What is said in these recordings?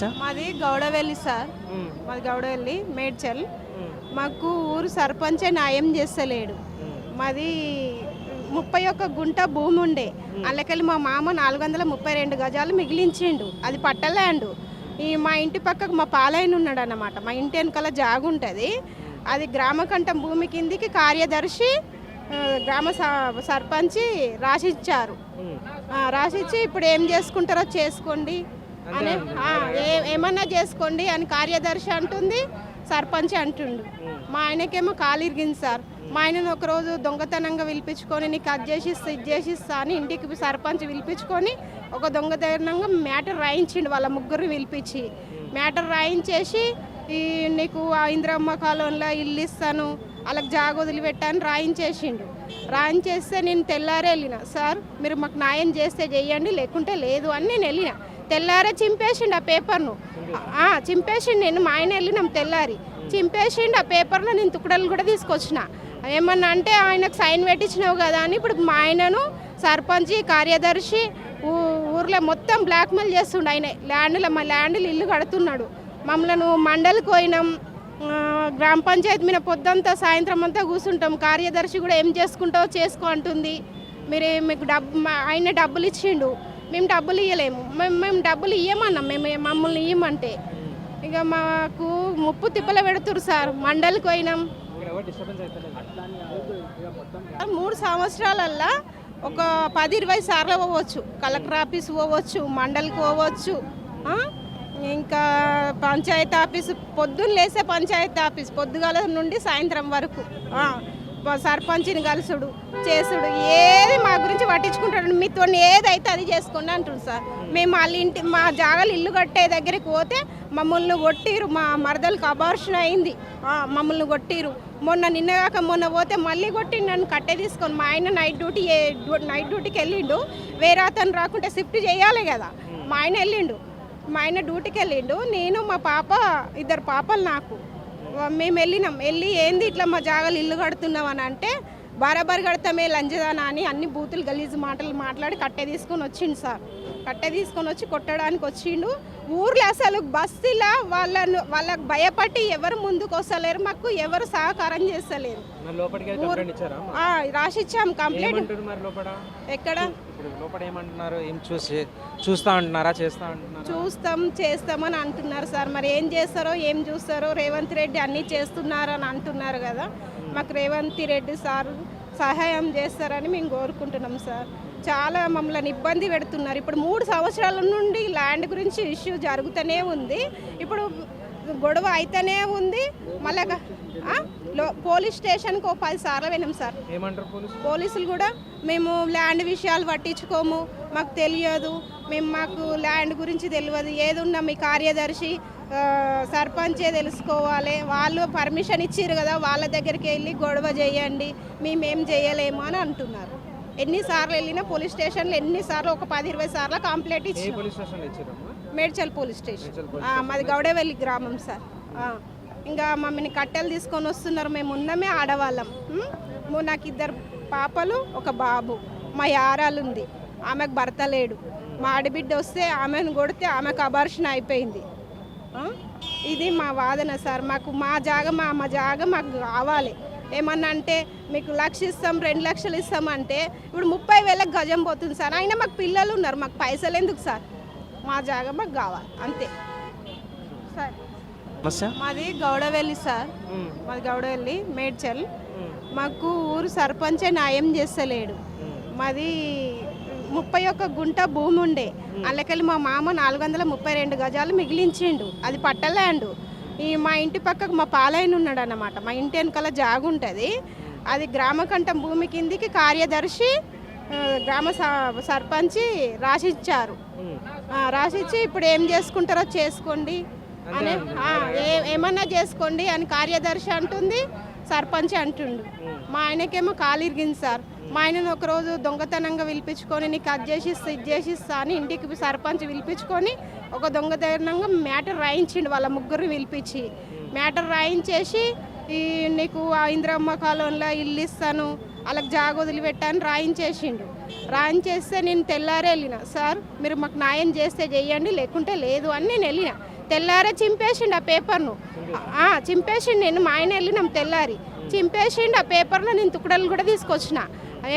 సమస్య మాది గౌడవెల్లి సార్. మాది గౌడవెల్లి మేడ్చల్. మాకు ఊరు సర్పంచే న్యాయం చేస్తలేడు. మాది ముప్పై ఒక్క గుంట భూమి ఉండే. అందులోకెళ్ళి మా మామ నాలుగు వందల ముప్పై రెండు గజాలు మిగిలించిండు. అది పట్ట ల్యాండ్ ఈ మా ఇంటి పక్కకు మా పాలైన ఉన్నాడు అన్నమాట మా ఇంటి వెనకాల జాగు ఉంటుంది. అది గ్రామకంఠం భూమి కిందికి కార్యదర్శి గ్రామ సర్పంచి రాసిచ్చారు. రాసిచ్చి ఇప్పుడు ఏం చేసుకుంటారో చేసుకోండి. అని ఏమన్నా చేసుకోండి అని కార్యదర్శి అంటుంది సర్పంచ్ అంటుండు. మా ఆయనకేమో కాలు ఇరిగింది సార్. మా ఆయనను ఒకరోజు దొంగతనంగా పిలిపించుకొని నీకు అది చేసిస్తా ఇది చేసిస్తా అని ఇంటికి సర్పంచ్ పిలిపించుకొని ఒక దొంగతనంగా మ్యాటర్ రాయించిండు వాళ్ళ ముగ్గురు పిలిపించి. మ్యాటర్ రాయించేసి ఈ నీకు ఆ ఇంద్రమ్మ కాలంలో ఇల్లు ఇస్తాను వాళ్ళకి జాగ వదిలిపెట్టాను రాయించేసిండు. రాయించేస్తే నేను తెల్లారే వెళ్ళిన. సార్ మీరు మాకు న్యాయం చేస్తే చెయ్యండి లేకుంటే లేదు అని నేను వెళ్ళిన. తెల్లారే చింపేసిండు ఆ పేపర్ను. చింపేసిండు నేను మా ఆయన వెళ్ళినాం తెల్లారి. చింపేసిండు ఆ పేపర్లో నేను తుకడలు కూడా తీసుకొచ్చిన. ఏమన్నా అంటే ఆయనకు సైన్ పెట్టించినావు కదా అని ఇప్పుడు మా ఆయనను సర్పంచ్ కార్యదర్శి ఊ- ఊర్లో మొత్తం బ్లాక్మెయిల్ చేస్తుండు ఆయన. ల్యాండ్లో మా ల్యాండ్లు ఇల్లు కడుతున్నాడు. మమ్మల్ని మండలికి పోయినాం. గ్రామ పంచాయతీ మీద పొద్దంతా సాయంత్రం అంతా కూర్చుంటాం. కార్యదర్శి కూడా ఏం చేసుకుంటావో చేసుకో అంటుంది. మీరు మీకు డబ్బు మా- ఆయన డబ్బులు ఇచ్చిండు. మేము డబ్బులు ఇవ్వలేము మేము మేము డబ్బులు ఇవ్వమన్నాం మేము మమ్మల్ని ఇవ్వమంటే ఇక మాకు ముప్పు తిప్పలు పెడుతురు సార్ మండలికి పోయినాం. మూడు సంవత్సరాలల్లా ఒక పది ఇరవై సార్లు పోవచ్చు. కలెక్టర్ ఆఫీస్ పోవచ్చు మండలికి పోవచ్చు ఇంకా పంచాయతీ ఆఫీస్ పొద్దున్న లేసే పంచాయతీ ఆఫీస్ పొద్దుగాల నుండి సాయంత్రం వరకు సర్పంచ్ని కలుసుడు చేసుడు ఏది మా గురించి పట్టించుకుంటాడు మీతో ఏదైతే అది చేసుకోండి అంటుంది సార్. మేము వాళ్ళ ఇంటి మా జాగాలు ఇల్లు కట్టే దగ్గరికి పోతే మమ్మల్ని కొట్టిరు మా మరదలకు అబార్షన్ అయింది. మమ్మల్ని కొట్టిరు. మొన్న నిన్నగాక మొన్న పోతే మళ్ళీ కొట్టి నన్ను కట్టే తీసుకొని మా ఆయన నైట్ డ్యూటీ ఏ- నైట్ డ్యూటీకి వెళ్ళిండు. వేరే అతను రాకుంటే షిఫ్ట్ చేయాలి కదా. మా ఆయన వెళ్ళిండు. మా ఆయన డ్యూటీకి వెళ్ళిండు. నేను మా పాప ఇద్దరు పాపలు నాకు. మేము వెళ్ళినాం. వెళ్ళి ఏంది ఇట్లా మా జాగాలు ఇల్లు కడుతున్నాం అని అంటే బరాబర్ కడతామే లంజదానా అని అన్ని బూతులు గలీజు మాటలు మాట్లాడి కట్టె తీసుకొని వచ్చిండు సార్. కట్టె తీసుకొని వచ్చి కొట్టడానికి వచ్చిండు. ఊర్లో అసలు బస్సులా వాళ్ళను వాళ్ళకి భయపడి ఎవరు ముందుకు వస్తలేరు మాకు ఎవరు సహకారం చేస్తలేరు. రాసిచ్చాం కంప్లైంట్. ఎక్కడ? ఇప్పుడు లోపల ఏమంటున్నారు? ఏం చూసి చూస్తా అంటున్నారా చేస్తా అంటున్నారు? చూస్తాం చేస్తామని అంటున్నారు సార్. మరి ఏం చేస్తారో ఏం చూస్తారో రేవంత్ రెడ్డి అన్నీ చేస్తున్నారు అని అంటున్నారు కదా. మాకు రేవంత్ రెడ్డి సార్ సహాయం చేస్తారని మేము కోరుకుంటున్నాం సార్. చాలా మమ్మల్ని ఇబ్బంది పెడుతున్నారు. ఇప్పుడు మూడు సంవత్సరాల నుండి ల్యాండ్ గురించి ఇష్యూ జరుగుతూనే ఉంది. ఇప్పుడు గొడవ అయితేనే ఉంది. మళ్ళా పోలీస్ స్టేషన్కి ఓ పది సార్లు విన్నాం సార్. పోలీసులు కూడా మేము ల్యాండ్ విషయాలు పట్టించుకోము. మాకు తెలియదు. మేము మాకు ల్యాండ్ గురించి తెలియదు. ఏది ఉన్నా మీ కార్యదర్శి సర్పంచే తెలుసుకోవాలి. వాళ్ళు పర్మిషన్ ఇచ్చారు కదా వాళ్ళ దగ్గరికి వెళ్ళి గొడవ చేయండి. మేమేం చేయలేము అని అంటున్నారు. ఎన్నిసార్లు వెళ్ళినా పోలీస్ స్టేషన్లో ఎన్నిసార్లు ఒక పది ఇరవై సార్లు కంప్లైంట్ ఇచ్చి మేడ్చల్ పోలీస్ స్టేషన్. మాది గౌడవెల్లి గ్రామం సార్. ఇంకా మమ్మల్ని కట్టెలు తీసుకొని వస్తున్నారు. మేము ఉన్నమే ఆడవాళ్ళం. నాకు ఇద్దరు పాపలు ఒక బాబు. మా యారాలు ఉంది. ఆమెకు భర్త లేడు. మా ఆడబిడ్డ వస్తే ఆమెను కొడితే ఆమెకు అబార్షన్ అయిపోయింది? ఇది మా వాదన సార్. మాకు మా జాగ మా మా జాగ మాకు కావాలి. ఏమన్నా అంటే మీకు లక్ష ఇస్తాం రెండు లక్షలు ఇస్తాం అంటే ఇప్పుడు ముప్పై వేలకు గజం పోతుంది సార్. అయినా మాకు పిల్లలు ఉన్నారు. మాకు పైసలు ఎందుకు సార్? మా జాగ మాకు కావాలి అంతే. సార్ మాది గౌడవెల్లి సార్. మాది గౌడవెల్లి మేడ్చల్. మాకు ఊరు సర్పంచే న్యాయం చేస్తలేడు. మాది ముప్పై ఒక్క గుంట భూమి ఉండే. అందులోకెళ్ళి మా మామ నాలుగు వందల ముప్పై రెండు గజాలు మిగిలించిండు. అది పట్ట ల్యాండ్ ఈ మా ఇంటి పక్కకు మా పాలైన ఉన్నాడు అన్నమాట మా ఇంటి వెనకాల జాగు ఉంటుంది అది గ్రామకంఠం భూమి కిందికి కార్యదర్శి గ్రామ సర్పంచి రాసిచ్చారు. రాసిచ్చి ఇప్పుడు ఏం చేసుకుంటారో చేసుకోండి అని ఏమన్నా చేసుకోండి అని కార్యదర్శి అంటుంది సర్పంచ్ అంటుండు. మా ఆయనకేమో కాలు ఇరిగింది సార్. మా ఆయనను ఒకరోజు దొంగతనంగా పిలిపించుకొని నీకు అది చేసిస్తా ఇది చేసిస్తా అని ఇంటికి సర్పంచ్ పిలిపించుకొని ఒక దొంగతనంగా మ్యాటర్ రాయించిండు వాళ్ళ ముగ్గురు పిలిపించి. మ్యాటర్ రాయించేసి ఈ నీకు ఆ ఇంద్రమ్మ కాలంలో ఇల్లు ఇస్తాను వాళ్ళకి జాగ వదిలిపెట్టాను రాయించేసిండు. రాయించేస్తే నేను తెల్లారే వెళ్ళిన. సార్ మీరు మాకు న్యాయం చేస్తే చెయ్యండి లేకుంటే లేదు అని నేను వెళ్ళిన. తెల్లారే చింపేసిండు ఆ పేపర్ను. చింపేసిండు నేను మా ఆయన వెళ్ళినాం తెల్లారి. చింపేసిండు ఆ పేపర్లో నేను తుకడలు కూడా తీసుకొచ్చిన.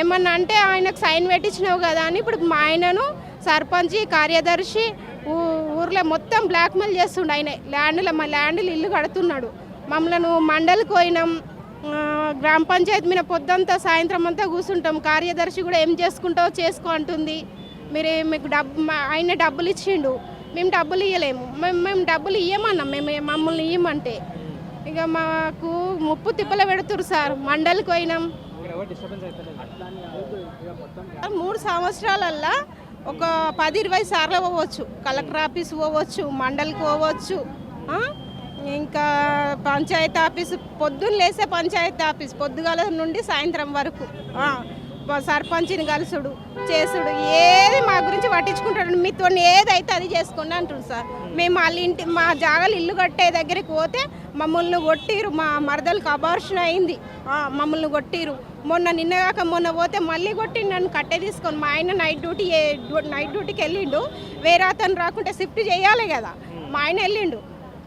ఏమన్నా అంటే ఆయనకు సైన్ పెట్టించినావు కదా అని ఇప్పుడు మా ఆయనను సర్పంచ్ కార్యదర్శి ఊర్లో మొత్తం బ్లాక్మెయిల్ చేస్తుండు ఆయన. ల్యాండ్లో మా ల్యాండ్లు ఇల్లు కడుతున్నాడు. మమ్మల్ని మండలికి పోయినాం గ్రామ పంచాయతీ మీద పొద్దంతా సాయంత్రం అంతా కూర్చుంటాం. కార్యదర్శి కూడా ఏం చేసుకుంటావో చేసుకో అంటుంది. మీరు మీకు డబ్బు మా- ఆయన డబ్బులు ఇచ్చిండు. మేము డబ్బులు ఇవ్వలేము మేము మేము డబ్బులు ఇవ్వమన్నాం మేము మమ్మల్ని ఇవ్వమంటే ఇక మాకు ముప్పు తిప్పలు పెడుతురు సార్. మండలికి పోయినాం. మూడు సంవత్సరాలల్లా ఒక పది ఇరవై సార్లు పోవచ్చు. కలెక్టర్ ఆఫీస్ పోవచ్చు మండలికి పోవచ్చు. ఇంకా పంచాయతీ ఆఫీస్ పొద్దున్న లేసే పంచాయతీ ఆఫీస్ పొద్దుగాల నుండి సాయంత్రం వరకు. సర్పంచిని సర్పంచ్ని కలుసుడు చేసుడు ఏది మా గురించి పట్టించుకుంటాడు మీతో ఏదైతే అది చేసుకోండి అంటుంది సార్. మేము వాళ్ళ ఇంటి మా జాగాలు ఇల్లు కట్టే దగ్గరికి పోతే మమ్మల్ని కొట్టిరు మా మరదలకు అబార్షన్ అయింది. మమ్మల్ని కొట్టిరు. మొన్న నిన్నగాక మొన్న పోతే మళ్ళీ కొట్టి నన్ను కట్టే తీసుకొని మా ఆయన నైట్ డ్యూటీ నైట్ డ్యూటీకి వెళ్ళిండు. వేరే అతను రాకుంటే షిఫ్ట్ చేయాలి కదా. మా ఆయన వెళ్ళిండు.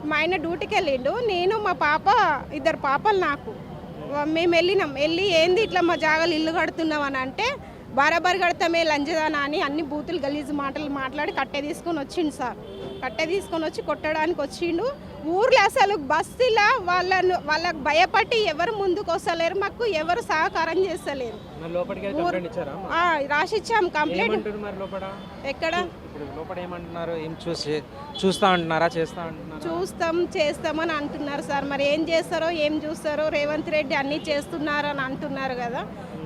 మా ఆయన డ్యూటీకి వెళ్ళిండు. నేను మా పాప ఇద్దరు పాపలు నాకు. మేము వెళ్ళినాం. వెళ్ళి ఏంది ఇట్లా మా జాగాలు ఇల్లు కడుతున్నాం అని అంటే బరాబర్ కడతామే లంజదానా అని అన్ని బూతులు గలీజు మాటలు మాట్లాడి కట్టే తీసుకొని వచ్చిండు సార్. కట్టె తీసుకొని వచ్చి కొట్టడానికి వచ్చిండు. ఊర్లో అసలు బస్సులా వాళ్ళను వాళ్ళకి భయపడి ఎవరు ముందుకు వస్తలేరు మాకు ఎవరు సహకారం చేస్తలేరు. రాసిచ్చాం కంప్లైంట్ ఎక్కడ? చూస్తా అంటున్నారా చేస్తా అంటున్నారా? చూస్తాం చేస్తామని అంటున్నారు సార్. మరి ఏం చేస్తారో ఏం చూస్తారో రేవంత్ రెడ్డి అన్నీ చేస్తున్నారు అని అంటున్నారు కదా.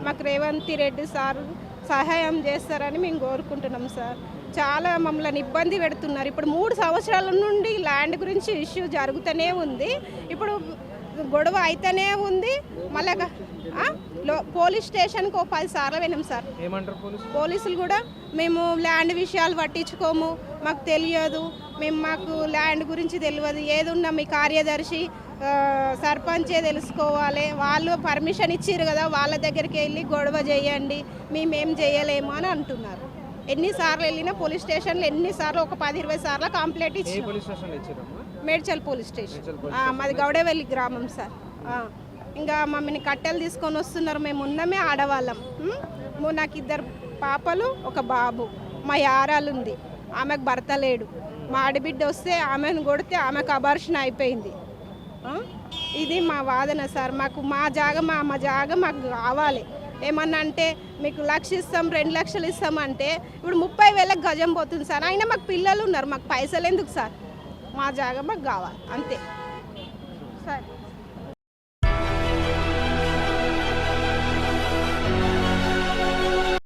మాకు రేవంత్ రెడ్డి సార్ సహాయం చేస్తారని మేము కోరుకుంటున్నాం సార్. చాలా మమ్మల్ని ఇబ్బంది పెడుతున్నారు. ఇప్పుడు మూడు సంవత్సరాల నుండి ల్యాండ్ గురించి ఇష్యూ జరుగుతూనే ఉంది. ఇప్పుడు గొడవ అయితేనే ఉంది. మళ్ళీ లో పోలీస్ స్టేషన్కి ఓ పది సార్లు విన్నాం సార్. పోలీసులు కూడా మేము ల్యాండ్ విషయాలు పట్టించుకోము. మాకు తెలియదు. మేము మాకు ల్యాండ్ గురించి తెలియదు. ఏది ఉన్నా మీ కార్యదర్శి సర్పంచే తెలుసుకోవాలి. వాళ్ళు పర్మిషన్ ఇచ్చారు కదా వాళ్ళ దగ్గరికి వెళ్ళి గొడవ చేయండి. మేమేం చేయలేము అని అంటున్నారు. ఎన్నిసార్లు వెళ్ళినా పోలీస్ స్టేషన్లో ఎన్నిసార్లు ఒక పది ఇరవై సార్లు కంప్లైంట్ ఇచ్చి మేడ్చల్ పోలీస్ స్టేషన్. మాది గౌడవెల్లి గ్రామం సార్. ఇంకా మమ్మల్ని కట్టెలు తీసుకొని వస్తున్నారు. మేము ఉన్నమే ఆడవాళ్ళం. నాకు ఇద్దరు పాపలు ఒక బాబు. మా యారాలు ఉంది. ఆమెకు భర్త లేడు. మా ఆడబిడ్డ వస్తే ఆమెను కొడితే ఆమెకు అబార్షన్ అయిపోయింది? ఇది మా వాదన సార్. మాకు మా జాగ మా మా జాగ మాకు కావాలి. ఏమన్నా అంటే మీకు లక్ష ఇస్తాం రెండు లక్షలు ఇస్తాం అంటే ఇప్పుడు ముప్పై వేలకు గజం పోతుంది సార్. అయినా మాకు పిల్లలు ఉన్నారు మాకు పైసలు ఎందుకు సార్? మా జాగా మాకు కావాలి అంతే. సరే.